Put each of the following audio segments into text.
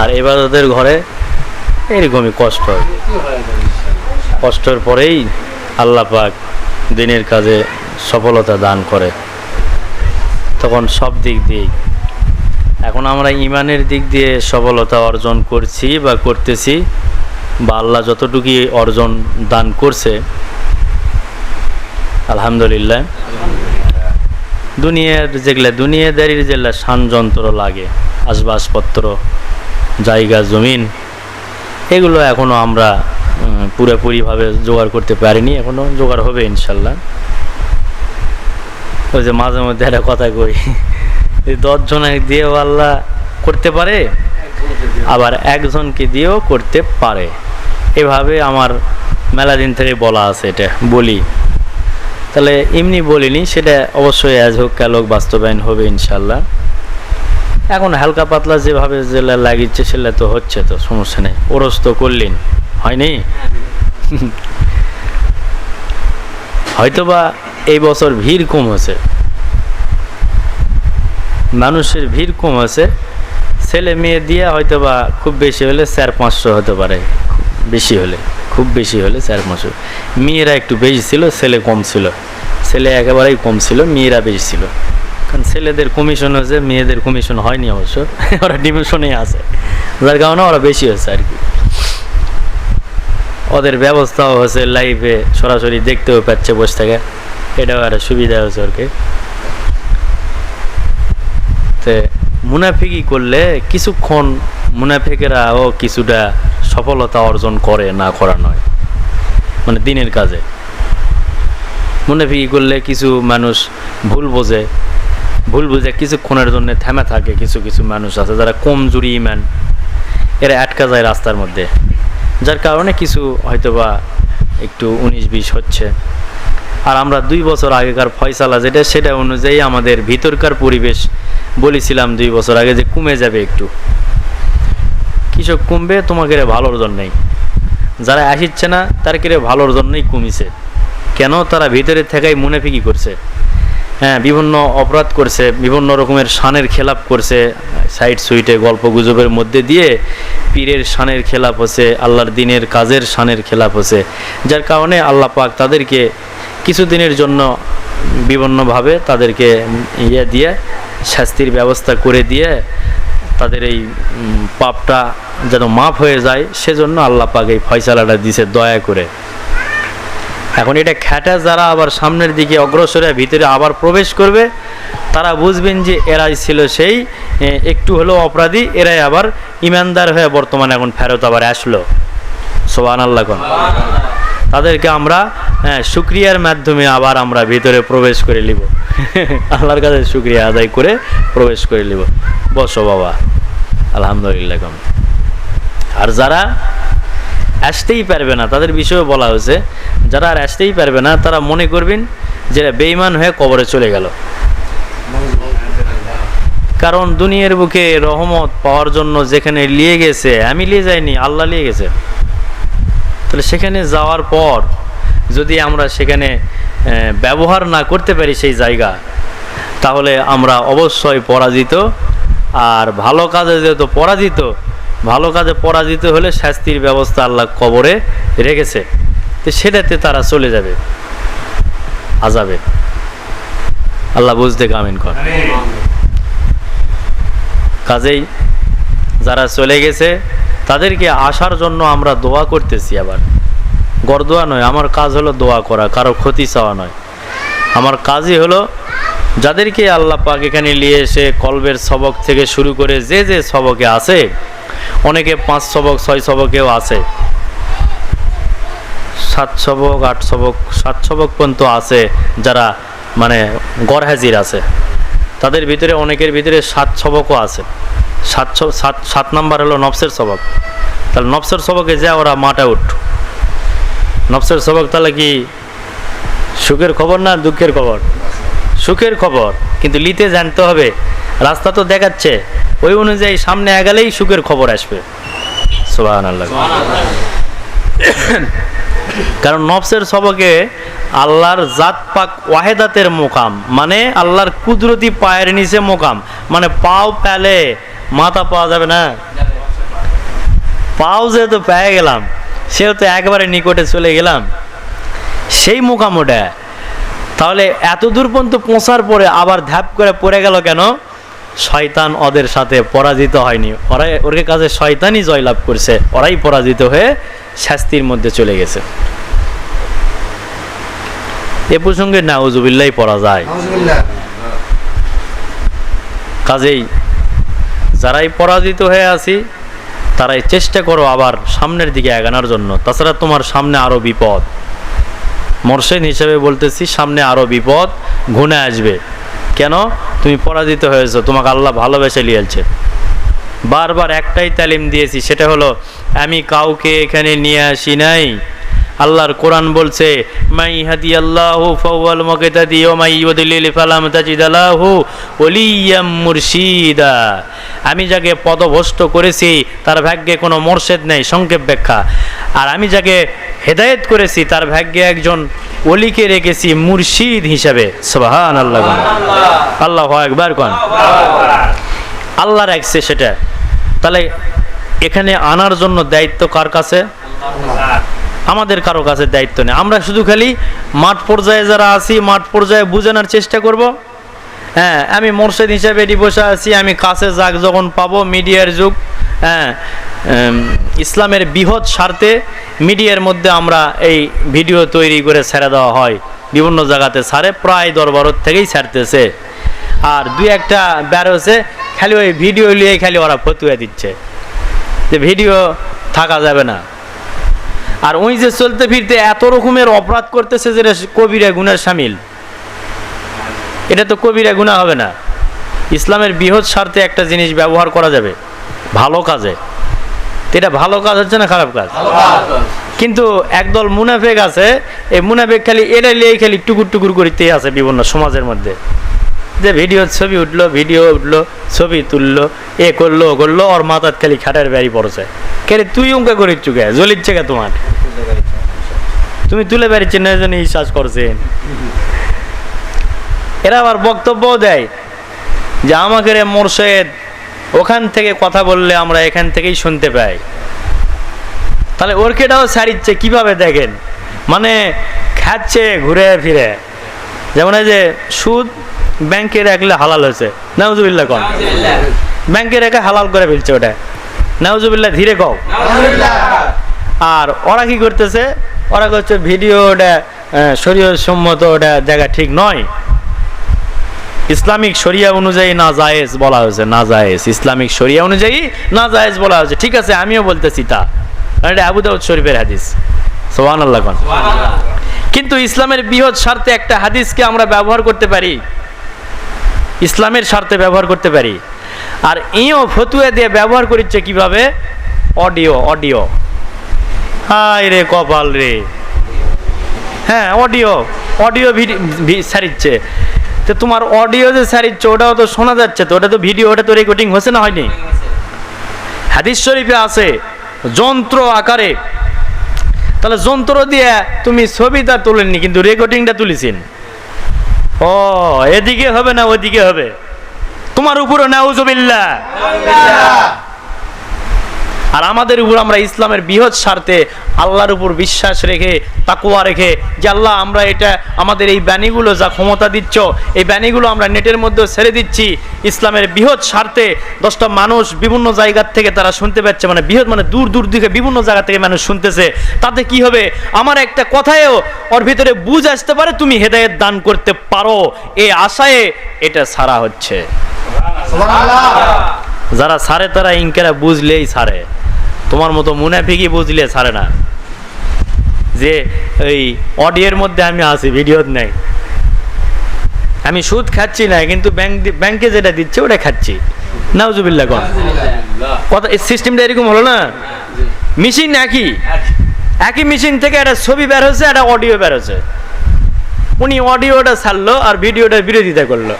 আর এবার ওদের ঘরে এরকমই কষ্ট। কষ্টের পরেই আল্লাহ পাক দিনের কাজে সফলতা দান করে। তখন সব দিক দিয়েই। এখন আমরা ইমানের দিক দিয়ে সফলতা অর্জন করছি বা করতেছি, বা আল্লাহ যতটুকুই অর্জন দান করছে, আলহামদুলিল্লাহ। দুনিয়ার যেগুলা দুনিয়াদারির যেগুলা যন্ত্র লাগে। আসবাবপত্র জায়গা, জমিন, এগুলো এখনও আমরা পুরোপুরিভাবে জোগাড় করতে পারিনি এখনও জোগাড় হবে ইনশাল্লাহ। ওই যে মাঝে মধ্যে একটা কথা কই দশজনে দিয়েও আল্লাহ করতে পারে, আবার একজনকে দিয়েও করতে পারে। এভাবে আমার মেলা দিন থেকে বলা আছে এটা, বলি। তাহলে এমনি বলিনি, সেটা অবশ্যই অ্যাজ হোক ক্যালোক বাস্তবায়ন হবে ইনশাল্লাহ। এখন হালকা পাতলা যেভাবে যেটা লাগিচ্ছে সেটা তো হচ্ছে তো, সমস্যা নেই। ওরস তো করলেন। হয়নি? হয়তোবা এই বছর ভিড় কম হয়েছে মানুষের ভিড় কম আছে। ছেলে মেয়ে দিয়ে হয়তো বা খুব বেশি হলে চার, পাঁচশো হতে পারে। বেশি হলে, খুব বেশি হলে চার, পাঁচশো। মেয়েরা একটু বেশি ছিল, ছেলে কম ছিল। ছেলে একেবারেই কম ছিল, মেয়েরা বেশি ছিল। ছেলেদের কমিশন হয়েছে, মেয়েদের কমিশন হয়নি অবশ্য। ওরা ডিমিশনেই আছে। যার কারণে ওরা বেশি হয়েছে আর কি। ওদের ব্যবস্থাও হয়েছে লাইভে সরাসরি দেখতেও পাচ্ছে বসে থেকে। এটাও একটা সুবিধা হয়েছে আর কি। তে মুনাফিকি করলে কিছুক্ষণ মুনাফিকেরাও কিছুটা সফলতা অর্জন করে, না করা নয়। মানে দিনের কাজে। মুনাফিকি করলে কিছু মানুষ ভুল বোঝে। ভুল বুঝে কিছুক্ষণের জন্য থেমে থাকে কিছু কিছু মানুষ আছে যারা কমজোরি ইমান। এরা আটকা যায় রাস্তার মধ্যে। যার কারণে কিছু হয়তোবা একটু উনিশ বিশ হচ্ছে। আর আমরা দুই বছর আগেকার ফয়সালা যেটা, সেটা অনুযায়ী আমাদের ভিতরকার পরিবেশ বলেছিলাম দুই বছর আগে যে কমে যাবে একটু। কৃষক কমবে তোমাকে রে ভালোর জন্যই। যারা আসিচ্ছে না, তার কিরে ভালোর জন্যই কমিছে। কেন? তারা ভিতরে থেকেই মুনাফিকি করছে। হ্যাঁ বিভিন্ন অপরাধ করছে, বিভিন্ন রকমের শানের খেলাপ করছে, সাইড সুইটে গল্প গুজবের মধ্যে দিয়ে পীরের শানের খেলাপ হচ্ছে, আল্লাহর দিনের কাজের শানের খেলাপ হচ্ছে। যার কারণে আল্লাহ পাক তাদেরকে কিছুদিনের জন্য বিভিন্নভাবে তাদেরকে ইয়ে দিয়ে, শাস্তির ব্যবস্থা করে দিয়ে তাদের এই পাপটা যেন মাফ হয়ে যায়, সেজন্য আল্লাহ পাক এই ফয়সালাটা দিছে দয়া করে। এখন এটা খ্যাটা যারা আবার সামনের দিকে অগ্রসরে ভিতরে আবার প্রবেশ করবে, তারা বুঝবেন যে এরাই ছিল সেই একটু হলেও অপরাধী, এরাই আবার ইমানদার হয়ে বর্তমানে এখন ফেরত আবার আসলো। সোবান আল্লাহ তাদেরকে আমরা শুক্রিয়ার মাধ্যমে আবার আমরা ভিতরে প্রবেশ করে নিব। আল্লাহর কাছে শুক্রিয়া আদায় করে প্রবেশ করে নিব। বসো বাবা। আলহামদুলিল্লাহ আর যারা আসতেই পারবে না, তাদের বিষয়ে বলা হয়েছে। যারা আর আসতেই পারবে না, তারা মনে করবেন যে বেইমান হয়ে কবরে চলে গেল। কারণ দুনিয়ার বুকে রহমত পাওয়ার জন্য যেখানে নিয়ে গেছে, আমি নিয়ে যাইনি, আল্লাহ নিয়ে গেছে। তাহলে সেখানে যাওয়ার পর যদি আমরা সেখানে ব্যবহার না করতে পারি সেই জায়গা, তাহলে আমরা অবশ্যই পরাজিত। আর ভালো কাজে যেহেতু পরাজিত ভালো কাজে পরাজিত হলে শাস্তির ব্যবস্থা আল্লাহ কবরে রেখেছে। তো সেটাতে তারা চলে যাবে, আজাবে। আল্লাহ বুঝতে কামিন কর। কাজেই যারা চলে গেছে, তাদেরকে আসার জন্য আমরা দোয়া করতেছি আবার। গরদোয়া নয়, আমার কাজ হলো দোয়া করা, কারও ক্ষতি চাওয়া নয়। আমার কাজই হলো যাদেরকে আল্লাহ পাক এখানে নিয়ে এসে কলবের সবক থেকে শুরু করে যে যে সবকে আছে অনেকে পাঁচ সবক, ছয় সবকেও আছে। সাত শবক আট শবক সাত সবক পর্যন্ত আছে যারা মানে গড় হাজির আছে। তাদের ভিতরে, অনেকের ভিতরে সাত সবকও আছে। সাত সাত সাত নাম্বার হলো নফসের সবক। তাহলে নবসের সবকে যা ওরা মাটা উঠ। নবসের সবক তাহলে কি সুখের খবর না দুঃখের খবর? সুখের খবর। কিন্তু লিতে জানতে হবে, রাস্তা তো দেখাচ্ছে, ওই অনুযায়ী সামনে আগালেই সুখের খবর আসবে। কারণ নফসের সবকে আল্লাহর জাত পাক ওয়াহেদাতের মোকাম মানে আল্লাহর কুদরতি পায়ের নিচে মোকাম মানে পাও পেলে মাথা পাওয়া যাবে না। পাও যেহেতু পেয়ে গেলাম, সেহেতু একবারে নিকটে চলে গেলাম। সেই মোকামোটা তাহলে এত দূর পর্যন্ত পৌঁছার পরে আবার ধ্যাপ করে পড়ে গেল কেন? শয়তান ওদের সাথে পরাজিত হয়নি। ওরাই ওর কাছে শয়তানই জয়লাভ করছে। ওরাই পরাজিত হয়ে শাস্তির মধ্যে চলে গেছে। এ প্রসঙ্গে নাউজুবিল্লাই পড়া যায়। কাজেই যারাই পরাজিত হয়ে আছি তারাই চেষ্টা করো আবার সামনের দিকে এগানোর জন্য। তাছাড়া তোমার সামনে আরও বিপদ। মর্শেন হিসেবে বলতেছি, সামনে আরও বিপদ ঘুনে আসবে। কেন? তুমি পরাজিত হয়েছো, তোমাকে আল্লাহ ভালোবেসে নিয়েছে বারবার একটাই তালিম দিয়েছি, সেটা হলো, আমি কাউকে এখানে নিয়ে আসি নাই। আল্লাহর কোরআন বলছে মাই মাই মুরশিদা। আমি যাকে পদভ্রষ্ট করেছি, তার ভাগ্যে কোনো মোর্শেদ নেই, সংক্ষেপ ব্যাখ্যা। আর আমি যাকে হেদায়েত করেছি, তার ভাগ্যে একজন অলিকে রেখেছি মুর্শিদ হিসাবে। সুবহান আল্লাহ আল্লাহ একবার কন। আল্লাহ রাখছে সেটা। তাহলে এখানে আনার জন্য দায়িত্ব কার কাছে? আমাদের কারও কাছে দায়িত্ব নেই। আমরা শুধু খালি মাঠ পর্যায়ে যারা আছি, মাঠ পর্যায়ে বুঝানোর চেষ্টা করব। হ্যাঁ আমি মোর্শেদ হিসাবে এটি বসে আছি, আমি কাছে যাক যখন পাবো, মিডিয়ার যুগ হ্যাঁ ইসলামের বৃহৎ স্বার্থে মিডিয়ার মধ্যে আমরা এই ভিডিও তৈরি করে ছেড়ে দেওয়া হয়। বিভিন্ন জায়গাতে ছাড়ে প্রায় দরবারত থেকেই ছাড়তেছে। আর দুই একটা বেরোছে খালি ওই ভিডিও নিয়ে খালি ওরা ফতুয়া দিচ্ছে। যে ভিডিও থাকা যাবে না। আর ওই যে চলতে ফিরতে এত রকমের অপরাধ করতেছে যেটা কবিরা গুনার সামিল। এটা তো কবিরা গুণা হবে না। ইসলামের বৃহৎ স্বার্থে একটা জিনিস ব্যবহার করা যাবে। ভালো কাজে। এটা ভালো কাজ হচ্ছে না খারাপ কাজ? কিন্তু একদল মুনাফেক আছে এই মুনাফেক খালি এটা লিয়েই খালি টুকুর টুকুর করিতেই আছে বিভিন্ন সমাজের মধ্যে। যে ভিডিও ছবি উঠল ভিডিও উঠল ছবি তুললো এ করল ও করল ওর মাথার খালি খাটের বেড়ি পড়ছে। খালি তুই উঙ্কা করিস চুকে জ্বলিচ্ছে কে তোমার। তুমি তুলে বেড়েছি না জন্য বিশ্বাস করছেন। এরা আবার বক্তব্য দেয় যে আমাকে রে মোর্শেদ ওখান থেকে কথা বললে আমরা এখান থেকেই শুনতে পাই। তাহলে ওর কেটাও ছাড়িচ্ছে কীভাবে দেখেন? মানে খাচ্ছে ঘুরে ফিরে। যেমন এই যে সুদ ব্যাংকে রাখলে হালাল হয়েছে। নাউজুবিল্লাহ কন। ব্যাংকে রেখে হালাল করে ফেলছে ওটা। নাউজুবিল্লাহ ধীরে কও। আর ওরা কি করতেছে? ওরা করছে ভিডিও ওটা শরীর সম্মত ওটা জায়গা ঠিক নয়। ইসলামিক শরিয়া অনুযায়ী না জায়েজ বলা হয়েছে, না জায়েজ। ইসলামিক শরিয়া অনুযায়ী না জায়েজ বলা হয়েছে। ঠিক আছে, আমিও বলতেছি তা। এটা আবু দাউদ শরীফের হাদিস। সোহান আল্লাহ কিন্তু ইসলামের বৃহৎ স্বার্থে একটা হাদিসকে আমরা ব্যবহার করতে পারি। ইসলামের স্বার্থে ব্যবহার করতে পারি। আর ইও ফতুয়া দিয়ে ব্যবহার করিচ্ছে কীভাবে? Audio audio. হায় রে কপাল রে। হ্যাঁ অডিও। অডিও ছাড়িচ্ছে তো তোমার অডিও যে ছাড়িচ্ছে ওটাও তো শোনা যাচ্ছে, তো ওটা তো ভিডিও ওটা তো রেকর্ডিং হচ্ছে না হয়নি? হাদিস শরীফে আছে, যন্ত্র আকারে। তাহলে যন্ত্র দিয়ে তুমি ছবিটা তোলেননি, কিন্তু রেকর্ডিংটা তুলেছেন। ও, এদিকে হবে না ওদিকে হবে। তোমার উপরে নাউজবিল্লা আর আমাদের উপর আমরা ইসলামের বৃহৎ স্বার্থে আল্লাহর উপর বিশ্বাস রেখে তাকুয়া রেখে যে আল্লাহ, আমরা এটা, আমাদের এই ব্যানিগুলো যা ক্ষমতা দিচ্ছ, এই ব্যানিগুলো আমরা নেটের মধ্যে ছেড়ে দিচ্ছি। ইসলামের বৃহৎ স্বার্থে দশটা মানুষ বিভিন্ন জায়গার থেকে তারা শুনতে পাচ্ছে মানে বৃহৎ মানে দূর দূর দিকে বিভিন্ন জায়গা থেকে মানুষ শুনতেছে। তাতে কি হবে? আমার একটা কথায়ও ওর ভিতরে বুঝ আসতে পারে, তুমি হেদায়েত দান করতে পারো। এ আশায় এটা সারা হচ্ছে। যারা সারে তারা ইনকেরা বুঝলেই সারে তোমার মতো মুনাফিকই বুঝলে সারে না। যে এই অডিওর মধ্যে আমি আছি ভিডিওর নেই। আমি সুদ খাচ্ছি না, কিন্তু ব্যাংক ব্যাংকে যেটা দিচ্ছে ওটা খাচ্ছি। নাউজুবিল্লাহ, কন। কথা সিস্টেমটা এরকম হলো না? মেশিন একই। একই মেশিন থেকে একটা ছবি বের হচ্ছে একটা অডিও বের হচ্ছে উনি অডিওটা ছাড়লো আর ভিডিওটার বিরোধিতা করল।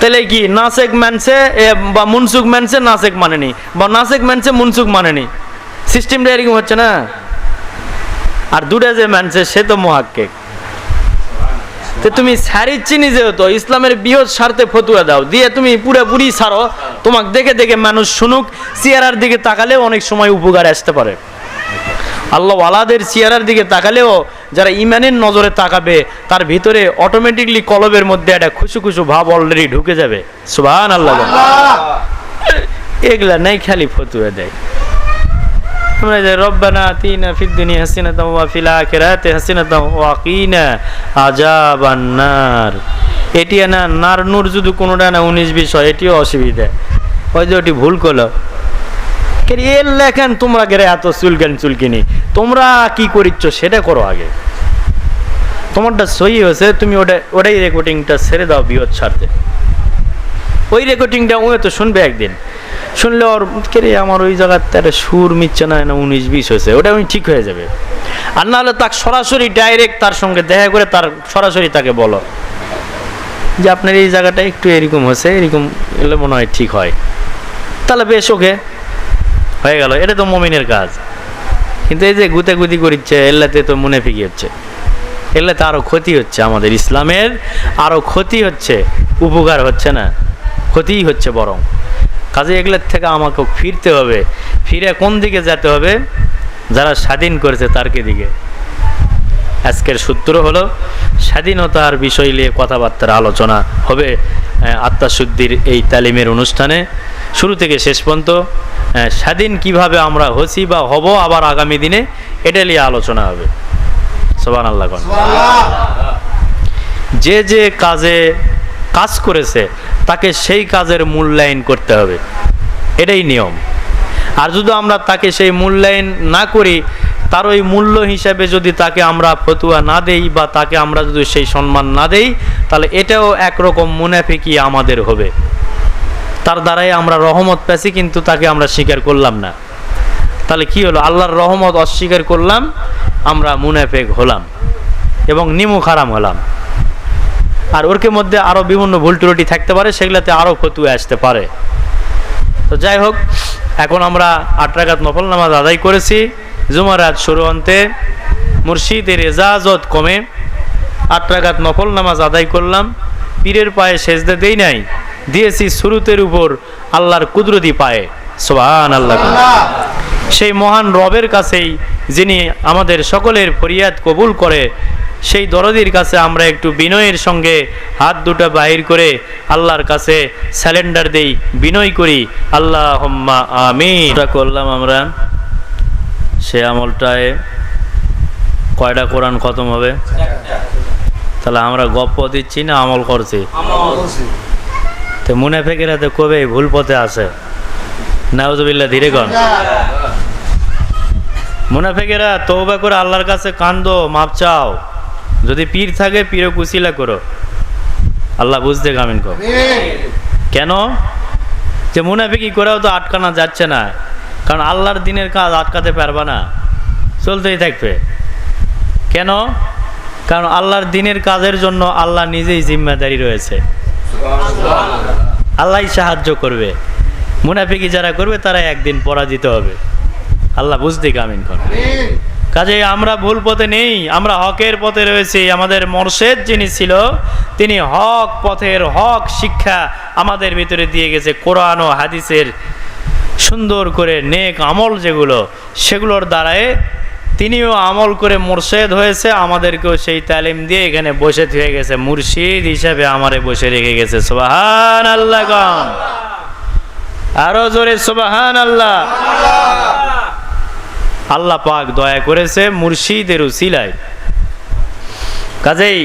তাহলে কি নাসেক মানছে বা মুনসুক মানছে, নাসেক মানেনি। বা নাসেক মানছে, মুনসুক মানেনি। সিস্টেমটা এরকম হচ্ছে না? আর দুটা যে মানছে, সে তো মহাক্কেক। তো তুমি ছাড়িচ্ছি নিজে তো, ইসলামের বৃহৎ স্বার্থে ফতুয়া দাও। দিয়ে তুমি পুরোপুরি সারো তোমাকে দেখে দেখে মানুষ শুনুক চেয়ারার দিকে তাকালেও অনেক সময় উপকার আসতে পারে। আল্লাহ আলাদের চেয়ারার দিকে তাকালেও যারা ইমানের নজরে তাকাবে তার ভিতরে অটোমেটিকলি কলবের মধ্যে একটা খুশু খুশু ভাব অলরেডি ঢুকে যাবে। সুবাহান আল্লাহ। এগুলা নাই খালি ফতুয়া দেয়। আমরা যে রব্বানা আতিনা ফিদ দুনিয়া হাসিনাতাও ওয়া ফিল আখিরাতি হাসিনাতাও ওয়া কিনা আযাবান নার। এটি না নার নূর যদি কোনোটা না উনিশ বিষয় এটিও অসুবিধা। ওই যে ওটি ভুল করল। এর লেখেন তোমরা গেলে এত চুলকেন চুলকিনি? তোমরা কি করিচ্ছ সেটা করো আগে। তোমারটা সই হয়েছে, তুমি ওটা ওটাই রেকর্ডিংটা ছেড়ে দাও বিহৎ ছাড়তে। ওই রেকর্ডিংটা ও তো শুনবে একদিন। শুনলে ওর কে আমার ওই জায়গার একটা সুর মিচ্ছে না না উনিশ বিশ হয়েছে। ওটা আমি ঠিক হয়ে যাবে। আর নাহলে তাকে সরাসরি ডাইরেক্ট তার সঙ্গে দেখা করে তার সরাসরি তাকে বলো যে, আপনার এই জায়গাটা একটু এরকম হয়েছে, এরকম এলে মনে হয় ঠিক হয়। তাহলে বেশ, ওকে। হয়ে গেল, এটা তো মমিনের কাজ। কিন্তু এই যে গুতাগুতি করিচ্ছে, এল্লাতে তো মনে ফিকি হচ্ছে। এল্লাতে আরও ক্ষতি হচ্ছে আমাদের ইসলামের আরও ক্ষতি হচ্ছে, উপকার হচ্ছে না। ক্ষতিই হচ্ছে বরং। কাজে এগুলোর থেকে আমাকে ফিরতে হবে। ফিরে কোন দিকে যেতে হবে? যারা স্বাধীন করেছে তারকে দিকে। আজকের সূত্র হলো, স্বাধীনতার বিষয় নিয়ে কথাবার্তার আলোচনা হবে আত্মাশুদ্ধির এই তালিমের অনুষ্ঠানে। শুরু থেকে শেষ পর্যন্ত স্বাধীন কীভাবে আমরা হছি বা হব আবার আগামী দিনে এটা নিয়ে আলোচনা হবে। সোবান আল্লাহ যে যে কাজে কাজ করেছে তাকে সেই কাজের মূল্যায়ন করতে হবে। এটাই নিয়ম। আর যদি আমরা তাকে সেই মূল্যায়ন না করি তার ওই মূল্য হিসাবে যদি তাকে আমরা ফতুয়া না দেই বা তাকে আমরা যদি সেই সম্মান না দেই তাহলে এটাও একরকম মুনাফিকি আমাদের হবে। তার দ্বারাই আমরা রহমত পেয়েছি, কিন্তু তাকে আমরা স্বীকার করলাম না। তাহলে কি হলো? আল্লাহর রহমত অস্বীকার করলাম, আমরা মুনাফেক হলাম এবং নিমুখ হারাম হলাম। আর ওরকে মধ্যে আরও বিভিন্ন ভুল থাকতে পারে, সেগুলোতে আরও ফতুয়া আসতে পারে। তো যাই হোক, এখন আমরা আট রাকাত নফল নামাজ আদায় করেছি। জুমারাত শুরু অন্তে মুর্শিদের এজাজত কমে আট রাকাত নফল নামাজ আদায় করলাম। পীরের পায়ে সেজদা দেই নাই। দিয়েছি সুরুতের উপর আল্লাহর কুদরতি পায়ে। সোহান আল্লাহ সেই মহান রবের কাছেই যিনি আমাদের সকলের ফরিয়াদ কবুল করে সেই দরদির কাছে আমরা একটু বিনয়ের সঙ্গে হাত দুটো বাহির করে আল্লাহর কাছে স্যালেন্ডার দেই বিনয় করি। আল্লাহ হম্মা আমি এটা করলাম আমরা। সে আমলটায় কয়টা কোরআন খতম হবে? তাহলে আমরা গপ্প দিচ্ছি না আমল করছি। তো মুনাফেকেরা তো কবে ভুল পথে আছে? নাউজুবিল্লাহ, ধীরে কন। মুনাফেকেরা তৌবা করে আল্লাহর কাছে কান্দো, মাপ চাও। যদি পীর থাকে পীর কুশিলা করো। আল্লাহ বুঝতে গামিন কর কেন? যে মুনাফিকি করেও তো আটকানো যাচ্ছে না। কারণ আল্লাহর দিনের কাজ আটকাতে পারবা না। চলতেই থাকবে। কেন? কারণ আল্লাহর দিনের কাজের জন্য আল্লাহ নিজেই জিম্মাদারি রয়েছে। আল্লাহই সাহায্য করবে। মুনাফিকি যারা করবে তারা একদিন পরাজিত হবে। আল্লাহ বুঝতে কামিন করে কাজে আমরা ভুল পথে নেই আমরা হকের পথে রয়েছি। আমাদের মর্শেদ যিনি ছিল তিনি হক পথের হক শিক্ষা আমাদের ভিতরে দিয়ে গেছে। কোরআন ও হাদিসের সুন্দর করে নেক আমল যেগুলো সেগুলোর দ্বারায় তিনিও আমল করে মোর্শেদ হয়েছে, আমাদেরকেও সেই তালিম দিয়ে এখানে বসে থেকে গেছে। মুর্শিদ হিসাবে আমারে বসে রেখে গেছে। সোবাহান আল্লাহ আরও জোরে সোবাহান আল্লাহ আল্লাহ পাক দয়া করেছে মুর্শিদের উসিলায়। কাজেই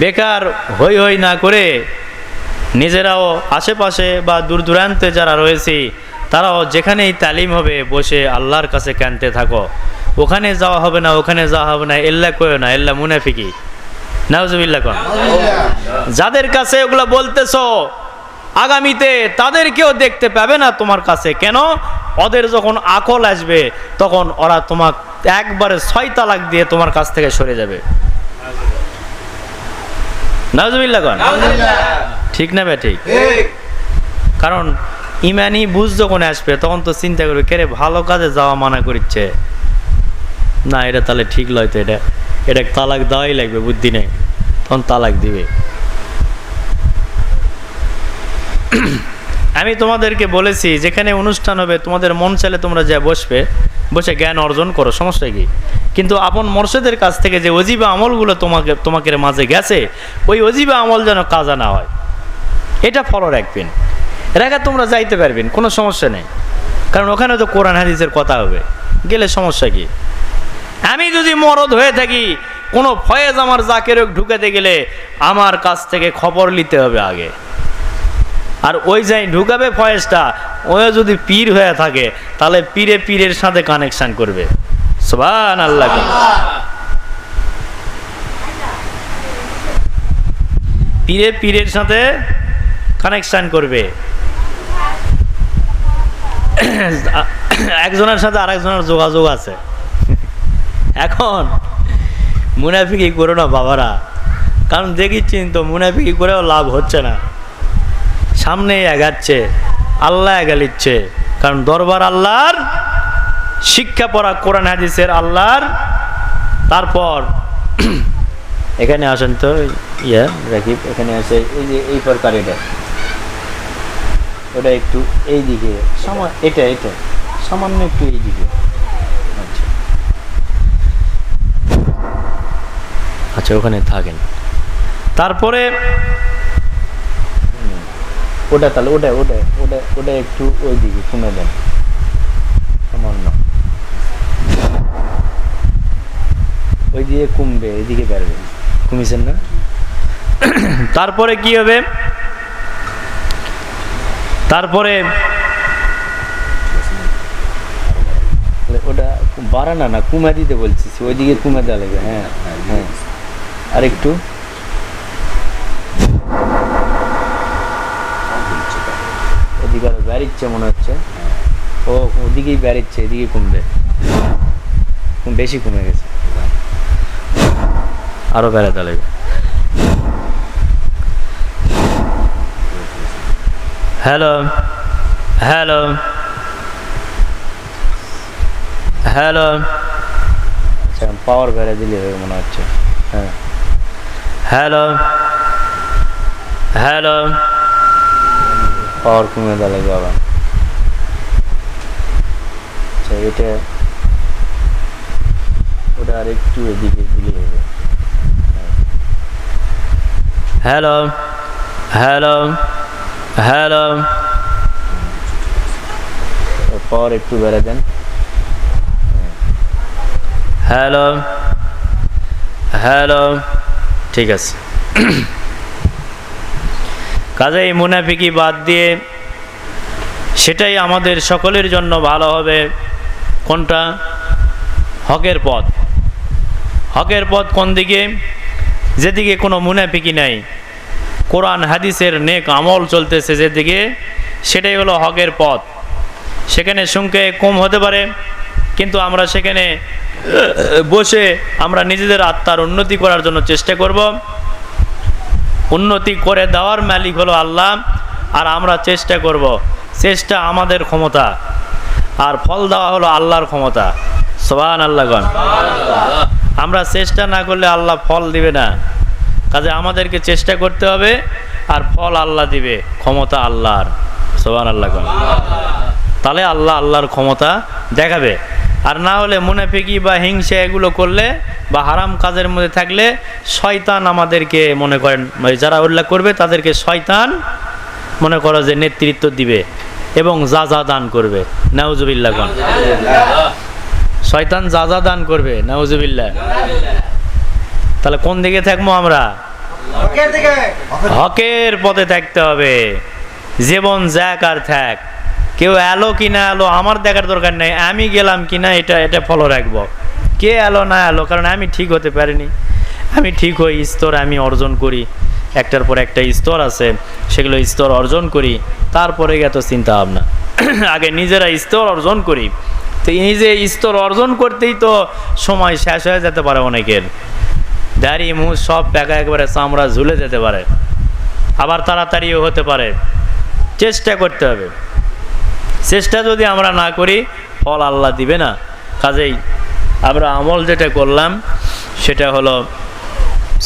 বেকার হই হই না করে নিজেরাও আশেপাশে বা দূর দূরান্তে যারা রয়েছে, তারাও যেখানেই তালিম হবে, বসে আল্লাহর কাছে কানতে থাকো। ওখানে যাওয়া হবে না ওখানে যাওয়া হবে না এল্লা কয়ো না এল্লা মুনাফিকি। নাউজুবিল্লাহ কন। যাদের কাছে ওগুলো বলতেছো আগামীতে তাদেরকেও দেখতে পাবে না তোমার কাছে। কেন? ওদের যখন আকল আসবে তখন ওরা তোমাক একবারে ছয় তালাক দিয়ে তোমার কাছ থেকে সরে যাবে। নাজবিল্লা কন। ঠিক না বে ঠিক? কারণ ইমানি বুঝ যখন আসবে তখন তো চিন্তা করবে কেরে ভালো কাজে যাওয়া মানা করছে না, এটা তাহলে ঠিক লয় তো, এটা এটা তালাক দেওয়াই লাগবে, বুদ্ধি নেই। তখন তালাক দিবে। আমি তোমাদেরকে বলেছি, যেখানে অনুষ্ঠান হবে, তোমাদের মন চাইলে তোমরা যা বসবে, বসে জ্ঞান অর্জন করো, সমস্যা কি? কিন্তু আপন মর্ষদের কাছ থেকে যে অজীবা আমলগুলো তোমাকে তোমাকে মাঝে গেছে, ওই অজীবা আমল যেন কাজা না হয়। এটা ফলো রাখবেন রেখা তোমরা যাইতে পারবেন, কোনো সমস্যা নেই। কারণ ওখানে তো কোরআন হাদিসের কথা হবে। গেলে সমস্যা কি? আমি যদি মরদ হয়ে থাকি, কোনো ফয়েজ আমার জাকের ঢুকাতে গেলে আমার কাছ থেকে খবর নিতে হবে আগে। আর ওই যাই ঢুকাবে ফয়েজটা ও যদি পীর হয়ে থাকে, তাহলে পীরে পীরের সাথে কানেকশন করবে। সোবান আল্লাহ পীরে পীরের সাথে কানেকশন করবে। একজনের সাথে আরেকজনের যোগাযোগ আছে। এখন মুনাফিকি করো না বাবারা। কারণ দেখিচ্ছেন তো, মুনাফিকি করেও লাভ হচ্ছে না। সামনে এগাচ্ছে আল্লাহ এগালিচ্ছে। কারণ দরবার আল্লাহর, শিক্ষা পড়া কোরআন হাদিসের আল্লাহর। তারপর, এখানে আসেন তো, ইয়া, রাকিব, এখানে আসে, এই যে এই প্রকার এটা। ওটা একটু এই দিকে সামা- এটা এটা, সামান্য একটু এই দিকে আচ্ছা আচ্ছা ওখানে থাকেন। তারপরে ওটা তাহলে ওটা ওটা ওটা ওটা একটু ওই দিকে কমে দেন। সামান্য। ওই দিকে কমবে এদিকে পারবে কমিছেন না? তারপরে কি হবে? তারপরে ওটা বাড়ানা না কুমা দিতে বলছি ওইদিকে কুমা দেওয়া লাগবে হ্যাঁ হ্যাঁ। আর একটু ওদিকে আরও বেড়িচ্ছে মনে হচ্ছে। ও ওদিকেই বেড়িচ্ছে এদিকে কমবে। বেশি কমে গেছে। আরও বেড়াতে লাগবে হ্যালো হ্যালো হ্যালো। আচ্ছা পাওয়ার বেড়ে দিলে মনে হচ্ছে। হ্যাঁ। হ্যালো হ্যালো পাওয়ার কমে লাগবে আবার। আচ্ছা এটা ওটা আর একটু এদিকে দিলে হবে। হ্যালো হ্যালো হ্যালো পাওয়ার একটু বেড়ে দেন। হ্যালো হ্যালো ঠিক আছে। কাজে এই মুনাফিকি বাদ দিয়ে সেটাই আমাদের সকলের জন্য ভালো হবে। কোনটা? হকের পথ। হকের পথ কোন দিকে? যেদিকে কোনো মুনাফিকি নাই। কোরআন, হাদিসের নেক আমল চলতেছে যেদিকে, সেটাই হলো হকের পথ। সেখানে সংখ্যে কম হতে পারে, কিন্তু আমরা সেখানে বসে আমরা নিজেদের আত্মার উন্নতি করার জন্য চেষ্টা করব। উন্নতি করে দেওয়ার মালিক হলো আল্লাহ, আর আমরা চেষ্টা করব। চেষ্টা আমাদের ক্ষমতা, আর ফল দেওয়া হলো আল্লাহর ক্ষমতা। সোহান আল্লাহগণ আমরা চেষ্টা না করলে আল্লাহ ফল দিবে না। কাজে আমাদেরকে চেষ্টা করতে হবে, আর ফল আল্লাহ দিবে, ক্ষমতা আল্লাহর। সোহান আল্লাহগণ তাহলে আল্লাহ আল্লাহর ক্ষমতা দেখাবে। আর না হলে মনে মুনাফিকি বা হিংসা এগুলো করলে বা হারাম কাজের মধ্যে থাকলে শয়তান আমাদেরকে মনে করেন মানে যারা উল্লেখ করবে তাদেরকে শয়তান মনে করো যে নেতৃত্ব দিবে এবং যা যা দান করবে। নাউজুবিল্লাহ গণ শয়তান যা যা দান করবে নাউজুবিল্লাহ। তাহলে কোন দিকে থাকব আমরা? হকের পথে থাকতে হবে। জীবন যাক আর থাক। কেউ এলো কি না এলো, আমার দেখার দরকার নেই, আমি গেলাম কি না এটা এটা ফলো রাখব। কে এলো না এলো, কারণ আমি ঠিক হতে পারিনি। আমি ঠিক হই, স্তর আমি অর্জন করি। একটার পর একটা স্তর আছে, সেগুলো স্তর অর্জন করি, তারপরে এত চিন্তা ভাবনা আগে নিজেরা স্তর অর্জন করি। তো এই যে স্তর অর্জন করতেই তো সময় শেষ হয়ে যেতে পারে অনেকের। দাড়ি, মুখ সব টাকা একবারে চামড়া ঝুলে যেতে পারে। আবার তাড়াতাড়িও হতে পারে। চেষ্টা করতে হবে। চেষ্টা যদি আমরা না করি, ফল আল্লাহ দিবে না। কাজেই আমরা আমল যেটা করলাম, সেটা হলো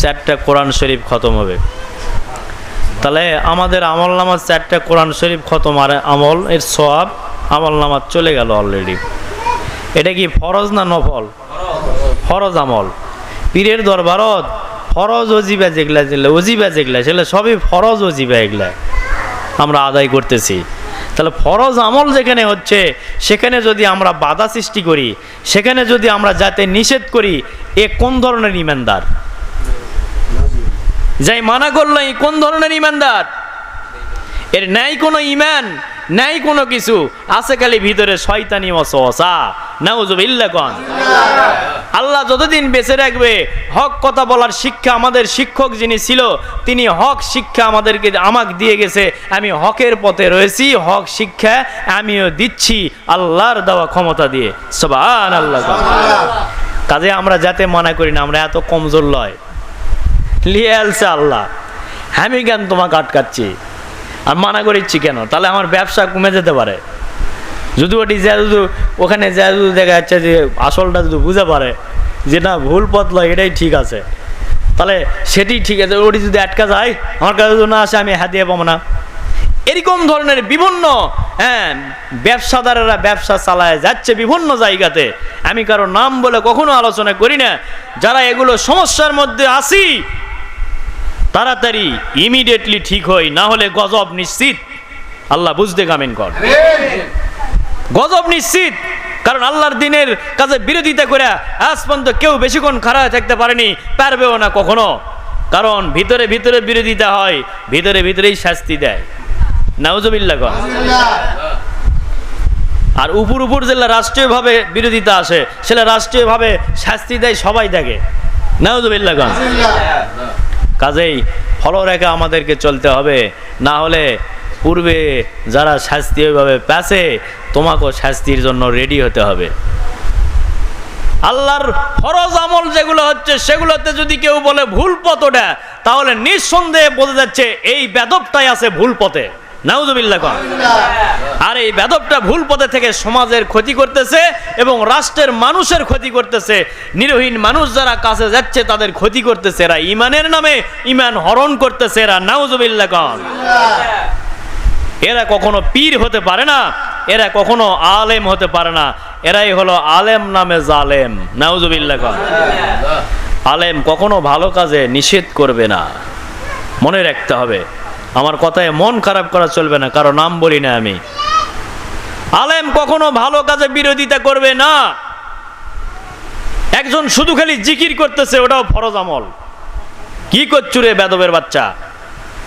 চারটা কোরআন শরীফ খতম হবে। তাহলে আমাদের আমল নামাজ চারটা কোরআন শরীফ খতম আর আমল, এর সব আমল নামাজ চলে গেল অলরেডি এটা কি ফরজ না নফল? ফরজ আমল। পীরের দরবারত ফরজ অজিবা যেগুলা যেগুলা অজিবা যেগুলা, সেগুলা সবই ফরজ অজিবা এগুলা। আমরা আদায় করতেছি। তাহলে ফরজ আমল যেখানে হচ্ছে, সেখানে যদি আমরা বাধা সৃষ্টি করি, সেখানে যদি আমরা যাতে নিষেধ করি, এ কোন ধরনের ইমানদার? যাই মানা করল এই কোন ধরনের ইমানদার? এর ন্যায় কোনো ইমান, ন্যায় কোনো কিছু, আছে খালি ভিতরে শয়তানি কন আল্লাহ যতদিন বেঁচে রাখবে, হক কথা বলার শিক্ষা আমাদের শিক্ষক যিনি ছিল, তিনি হক শিক্ষা আমাদেরকে আমাকে দিয়ে গেছে। আমি হকের পথে রয়েছি, হক শিক্ষা আমিও দিচ্ছি আল্লাহর দেওয়া ক্ষমতা দিয়ে। সবান আল্লাহ কাজে আমরা যাতে মনে করি না, আমরা এত কমজোর লয়। লিয়ে আল্লাহ, আমি কেন তোমাকে আটকাচ্ছি? আর মানা করিচ্ছি কেন? তাহলে আমার ব্যবসা কমে যেতে পারে। যদি ওটি যা ওখানে যা দেখা যাচ্ছে যে আসলটা যদি বুঝে পারে যে না, ভুল পথ লয়, এটাই ঠিক আছে। তাহলে সেটি ঠিক আছে, ওটি যদি আটকা যায়, আমার কাছে যদি না আসে, আমি হাতিয়ে পাবো না। এরকম ধরনের বিভিন্ন হ্যাঁ ব্যবসাদারেরা ব্যবসা চালায়, যাচ্ছে বিভিন্ন জায়গাতে। আমি কারও নাম বলে কখনো আলোচনা করি না। যারা এগুলো সমস্যার মধ্যে আসি তাড়াতাড়ি ইমিডিয়েটলি ঠিক হই, না হলে গজব নিশ্চিত। আল্লাহ বুঝতে কামিন কর। গজব নিশ্চিত। কারণ আল্লাহর দিনের কাজে বিরোধিতা করে আজ পর্যন্ত কেউ বেশিক্ষণ খারাপ থাকতে পারেনি, পারবেও না কখনো। কারণ ভিতরে ভিতরে বিরোধিতা হয়, ভিতরে ভিতরেই শাস্তি দেয়। নাউজবিল্লা কর আর উপর উপর যেগুলা রাষ্ট্রীয়ভাবে বিরোধিতা আসে সেটা রাষ্ট্রীয়ভাবে শাস্তি দেয়, সবাই দেখে। নাউজবিল্লা কর কাজেই ফলরেখা আমাদেরকে চলতে হবে। না হলে পূর্বে যারা শাস্তি ওইভাবে পেছে তোমাকেও শাস্তির জন্য রেডি হতে হবে। আল্লাহর ফরজ আমল যেগুলো হচ্ছে, সেগুলোতে যদি কেউ বলে ভুল পথ ওটা তাহলে নিঃসন্দেহে বোঝা যাচ্ছে এই বেদবটাই আছে ভুল পথে। আর এই বেদবটা ভুল পথে থেকে সমাজের ক্ষতি করতেছে এবং রাষ্ট্রের মানুষের ক্ষতি করতেছে। নিরহীন মানুষ যারা কাছে যাচ্ছে, তাদের ক্ষতি করতেছে। এরা ইমানের নামে ইমান হরণ করতেছে। এরা নাউজুবিল্লাহ কন। এরা কখনো পীর হতে পারে না, এরা কখনো আলেম হতে পারে না। এরাই হলো আলেম নামে জালেম। নাউজুবিল্লাহ কন। আলেম কখনো ভালো কাজে নিষেধ করবে না। মনে রাখতে হবে, আমার কথায় মন খারাপ করা চলবে না, কারও নাম বলি না আমি। আলেম কখনো ভালো কাজে বিরোধিতা করবে না। একজন শুধু খালি জিকির করতেছে, ওটাও ফরজ আমল। কি করছু রে বেদবের বাচ্চা?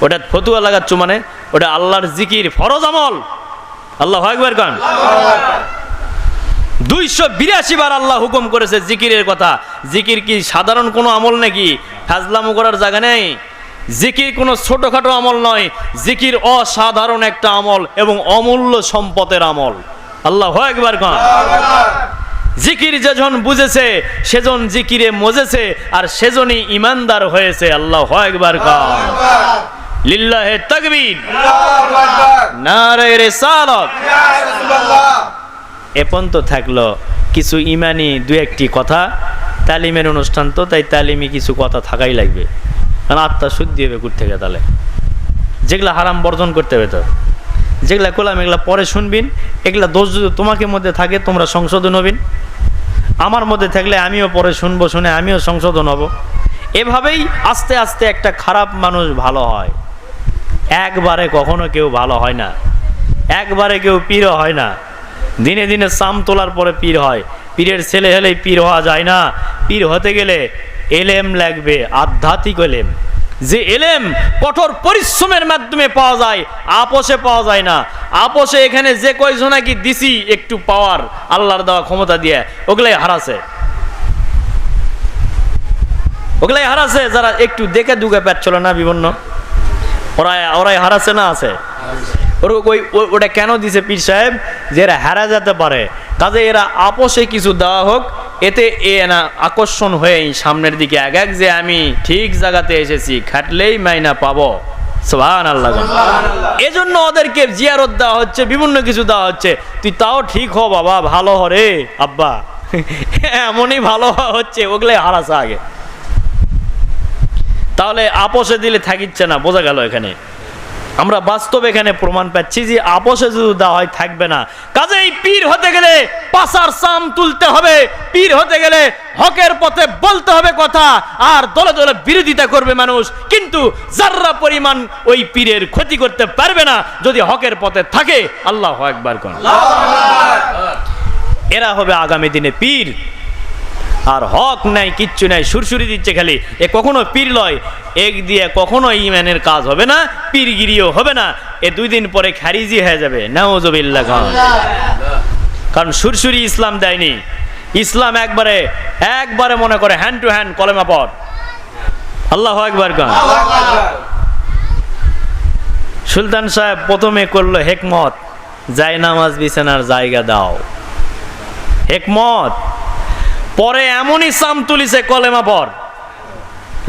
ওটা ফতুয়া লাগাচ্ছ মানে ওটা আল্লাহর জিকির, ফরজ আমল। আল্লাহ একবার কান। দুইশো বিরাশি বার আল্লাহ হুকুম করেছে জিকিরের কথা। জিকির কি সাধারণ কোনো আমল নাকি? ফাজলামো করার জায়গা নেই। জিকির কোনো ছোটোখাটো আমল নয়। জিকির অসাধারণ একটা আমল এবং অমূল্য সম্পদের আমল। আল্লাহ একবার কান। জিকির যেজন বুঝেছে, সেজন জিকিরে মজেছে, আর সেজনই ইমানদার হয়েছে। আল্লাহ একবার কান। লিল্লাহে তাকবীর। নারে রিসালাত। এ পর্যন্ত থাকল কিছু ইমানি দু একটি কথা। তালিমের অনুষ্ঠান তো তাই তালিমি কিছু কথা থাকাই লাগবে। কারণ আত্মা শুদ্ধি হবে কুর থেকে তাহলে যেগুলা হারাম বর্জন করতে হবে তো। যেগুলা করলাম এগুলা পরে শুনবিন। এগুলা দোষ যদি তোমাকে মধ্যে থাকে তোমরা সংশোধন হবিন। আমার মধ্যে থাকলে আমিও পরে শুনব শুনে আমিও সংশোধন হব। এভাবেই আস্তে আস্তে একটা খারাপ মানুষ ভালো হয়। একবারে কখনো কেউ ভালো হয় না। একবারে কেউ পীরও হয় না। দিনে দিনে সাম তোলার পরে পীর হয়। পীরের ছেলে হলেই পীর হওয়া যায় না। পীর হতে গেলে এলেম লাগবে, আধ্যাত্মিক এলেম। যে এলেম কঠোর পরিশ্রমের মাধ্যমে পাওয়া যায়, আপোষে পাওয়া যায় না। আপোষে এখানে যে কয়জনা নাকি দিছি, একটু পাওয়ার, আল্লাহর দেওয়া ক্ষমতা দিয়ে, ওগুলাই হারাছে। ওগুলাই হারাছে, যারা একটু দেখে দুগে পেট চলে না বিভিন্ন ওরা ওরাই হারাছে না আছে? ওই ওটা কেন দিছে পীর সাহেব? যে এরা হারা যেতে পারে। কাজে এরা আপোষে কিছু দেওয়া হোক, এতে এ না আকর্ষণ হয়ে সামনের দিকে এক এক যে আমি ঠিক জায়গাতে এসেছি, খাটলেই মাইনা পাবো। এজন্য ওদেরকে জিয়ারত দেওয়া হচ্ছে, বিভিন্ন কিছু দেওয়া হচ্ছে। তুই তাও ঠিক হ বাবা, ভালো হ রে, আব্বা। এমনই ভালো হচ্ছে, ওগুলাই হারাছে আগে। তাহলে আপোষে দিলে থাকিচ্ছে না বোঝা গেল এখানে। আমরা বাস্তব এখানে প্রমাণ পাচ্ছি যে আপোষে যদি দেওয়া হয় থাকবে না। কাজেই পীর হতে গেলে পাশার সাম তুলতে হবে পীর হতে গেলে হকের পথে বলতে হবে কথা আর দলে দলে বিরোধিতা করবে মানুষ। কিন্তু যার্রা পরিমাণ ওই পীরের ক্ষতি করতে পারবে না যদি হকের পথে থাকে আল্লাহ একবার কোন। এরা হবে আগামী দিনে পীর। আর হক নাই, কিচ্ছু নাই, সুরসুরি দিচ্ছে খালি। এ কখনো পীর লয়, এক দিয়ে কখনো ইমানের কাজ হবে না, পীরগিরিও হবে না। এ দুই দিন পরে খারিজি হয়ে যাবে। নাওজবিল্লা খান। কারণ সুরসুরি ইসলাম দেয়নি। ইসলাম একবারে একবারে মনে করে হ্যান্ড টু হ্যান্ড কলেমা পর আল্লাহ একবার গান সুলতান সাহেব প্রথমে করল হেকমত, যাই নামাজ বিছানার জায়গা দাও। হেকমত। পরে এমনই সাম তুলিছে কলেমা পর।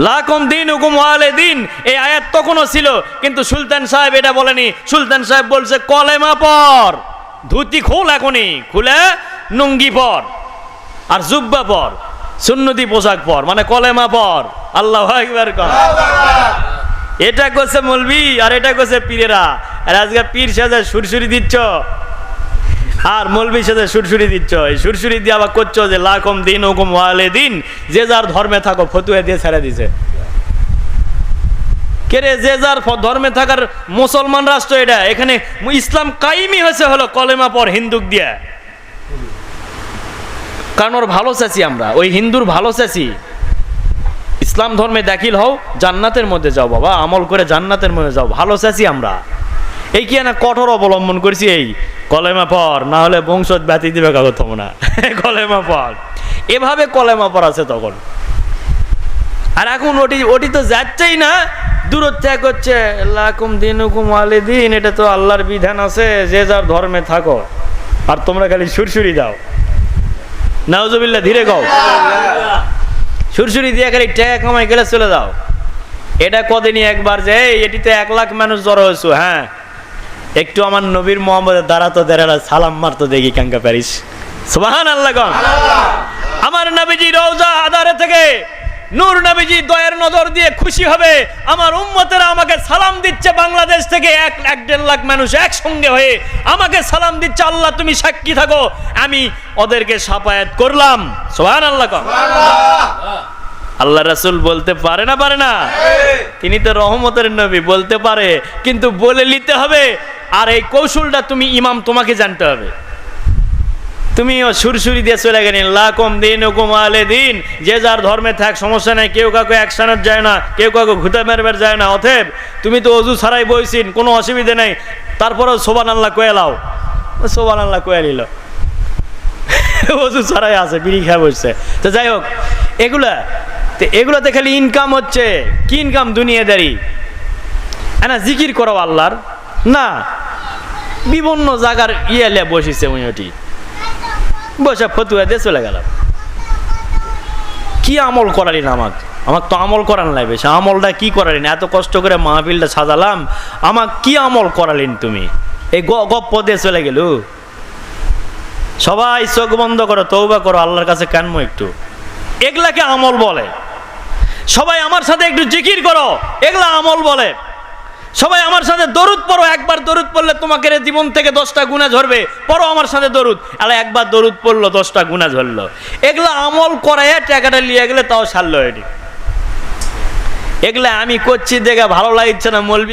লাকম দিন হুকুম ওয়ালে দিন। এই আয়াত তখনও ছিল, কিন্তু সুলতান সাহেব এটা বলেনি। সুলতান সাহেব বলছে, কলেমা পর। ধুতি খোল এখনই, খুলে নুঙ্গি পর আর জুব্বা পর, সুন্নতি পোশাক পর মানে কলেমা পর। আল্লাহ একবার কর। এটা করছে মলবি আর এটা করছে পীরেরা। আর আজকে পীর সাজা সুরসুরি দিচ্ছ। আর মলবি সাথে সুরসুরি দিচ্ছ, এই সুরসুরি দিয়ে আবার করছ যে লাকম দিন, হুকুম ওয়ালে দিন, যে যার ধর্মে থাকো, ফতুয়া দিয়ে ছেড়ে দিছে। কেরে যে যার ধর্মে থাকার মুসলমান রাষ্ট্র এটা, এখানে ইসলাম কাইমি হয়েছে হলো কলেমা পর হিন্দুক দিয়া। কারণ ওর ভালো চাচ্ছি আমরা, ওই হিন্দুর ভালো চাচ্ছি ইসলাম ধর্মে দাখিল হও, জান্নাতের মধ্যে যাও বাবা, আমল করে জান্নাতের মধ্যে যাও, ভালো চাচ্ছি আমরা। এই কি না কঠোর অবলম্বন করছি এই? কলেমা পর না হলে বংশ ব্যতি দিবে কাগজ না। কলেমা পর এভাবে কলেমা পর আছে তখন। আর এখন ওটি ওটি তো যাচ্ছেই না। দূরত দূরত্যাগ হচ্ছে, লাকুম দিন হুকুম আলে দিন এটা তো আল্লাহর বিধান আছে, যে যার ধর্মে থাকো। আর তোমরা খালি সুরসুরি দাও। নাওজবিল্লা ধীরে গাও সুরসুরি দিয়ে খালি ট্যাগ কামাই গেলে চলে যাও। এটা কদিনই একবার যে এটিতে এক লাখ মানুষ জড়ো হয়েছো হ্যাঁ। একটু আমার নবীর মোহাম্মদের দ্বারা তো দেড়া সালাম মারতো দেখি কাঙ্কা প্যারিস। সুবাহান আল্লাহ আমার নবীজি রওজা আদারে থেকে নূর নবীজি দয়ের নজর দিয়ে খুশি হবে। আমার উম্মতেরা আমাকে সালাম দিচ্ছে বাংলাদেশ থেকে এক এক দেড় লাখ মানুষ একসঙ্গে হয়ে। আমাকে সালাম দিচ্ছে আল্লাহ তুমি সাক্ষী থাকো। আমি ওদেরকে সাপায়াত করলাম। সোহান আল্লাহ আল্লাহ রাসুল বলতে পারে না পারে না? তিনি তো রহমতের নবী বলতে পারে। কিন্তু বলে নিতে হবে আর এই কৌশলটা তুমি ইমাম, তোমাকে জানতে হবে। তুমিও সুরসুরি দিয়ে চলে গেলেন লাকম দিন হুকুম আলে দিন। যে যার ধর্মে থাক, সমস্যা নেই, কেউ কাউকে অ্যাকশনের যায় না, কেউ কাউকে ঘুতে মেরবার যায় না। অথেব তুমি তো অজু ছাড়াই বইছিন কোনো অসুবিধে নেই। তারপরেও সোবান আল্লাহ কয়ে লাও। সোবান আল্লাহ কয়ে নিল। অজু ছাড়াই আছে, বিড়ি খেয়ে বসছে। তো যাই হোক, এগুলা, তো এগুলোতে খালি ইনকাম হচ্ছে। কি ইনকাম দুনিয়াদারি। হ্যাঁ জিকির করো আল্লাহর। না বিভিন্ন জায়গার ইয়ে বসেছে উনি ওটি। বসে ফতুয়া দিয়ে চলে গেলাম। কি আমল করালি না আমাকে? আমাকে তো আমল করান লাগবে সে আমলটা কি করালিন? এত কষ্ট করে মাহফিলটা সাজালাম। আমাকে কি আমল করালিন তুমি? এই গপ্প দিয়ে চলে গেল। সবাই চোখ বন্ধ করো তৌবা করো, আল্লাহর কাছে কানমো একটু। এগুলাকে আমল বলে। সবাই আমার সাথে একটু জিকির করো। এগুলা আমল বলে। সবাই আমার সাথে দরুদ পড়ো, একবার দরুদ পড়লে তোমাকে রে জীবন থেকে দশটা গুণা ঝরবে। পড়ো আমার সাথে দরুদ। আলে একবার দরুদ পড়ল, দশটা গুণা ঝরলো। এগুলো আমল করায় টাকাটা নিয়ে গেলে তাও সারলো এটি। এগুলা আমি করছি দেখে ভালো লাগছে না, মলবি